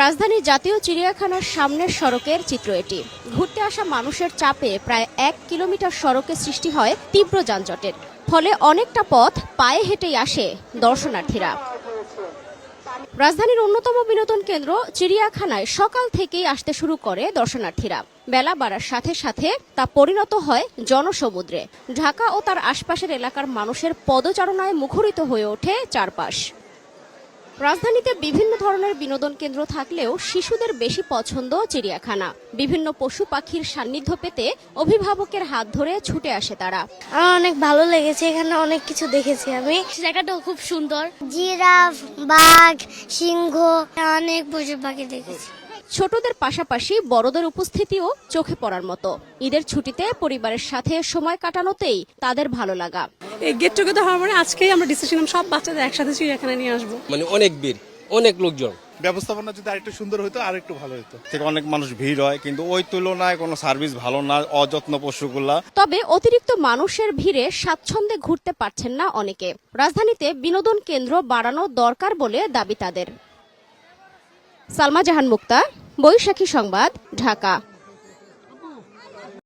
রাজধানীর জাতীয় চিড়িয়াখানার সামনের সড়কের চিত্র এটি। ঘুরতে আসা মানুষের চাপে প্রায় এক কিলোমিটার সড়কে সৃষ্টি হয় তীব্র যানজটের। ফলে অনেকটা পথ পায়ে হেঁটেই আসে দর্শনার্থীরা। রাজধানীর অন্যতম বিনোদন কেন্দ্র চিড়িয়াখানায় সকাল থেকেই আসতে শুরু করে দর্শনার্থীরা। বেলা বাড়ার সাথে সাথে তা পরিণত হয় জনসমুদ্রে। ঢাকা ও তার আশপাশের এলাকার মানুষের পদচারণায় মুখরিত হয়ে ওঠে চারপাশ। রাজধানীতে বিভিন্ন ধরনের বিনোদন কেন্দ্র থাকলেও শিশুদের বেশি পছন্দ চিড়িয়াখানা। বিভিন্ন পশু পাখির সান্নিধ্য পেতে অভিভাবকের হাত ধরে ছুটে আসে তারা। আমার অনেক ভালো লেগেছে এখানে অনেক কিছু দেখেছি আমি। জায়গাটাও খুব সুন্দর। জিরাফ বাঘ সিংহ অনেক পশু পাখি দেখেছি। ছোটদের পাশাপাশি বড়দের উপস্থিতিও চোখে পড়ার মতো। ঈদের ছুটিতে পরিবারের সাথে সময় কাটানোতেই তাদের ভালো লাগা। এই গেট টুগেদার হওয়ার মানে আজকেই আমরা ডিসিশন সব বাচ্চাদের একসাথে চিড়িয়াখানা নিয়ে আসব। মানে অনেক ভিড় অনেক লোকজন। ব্যবস্থাপনা যদি আরেকটু সুন্দর হতো আর একটু ভালো হতো থেকে অনেক মানুষ ভিড় হয় কিন্তু ওই তুলনায় কোনো সার্ভিস ভালো না অযত্ন পশুগুলা। তবে অতিরিক্ত মানুষের ভিড়ে স্বাচ্ছন্দ্যে ঘুরতে পারছেন না অনেকে। রাজধানীতে বিনোদন কেন্দ্র বাড়ানো দরকার বলে দাবি তাদের। সালমা জাহান মুক্তা বৈশাখী সংবাদ ঢাকা।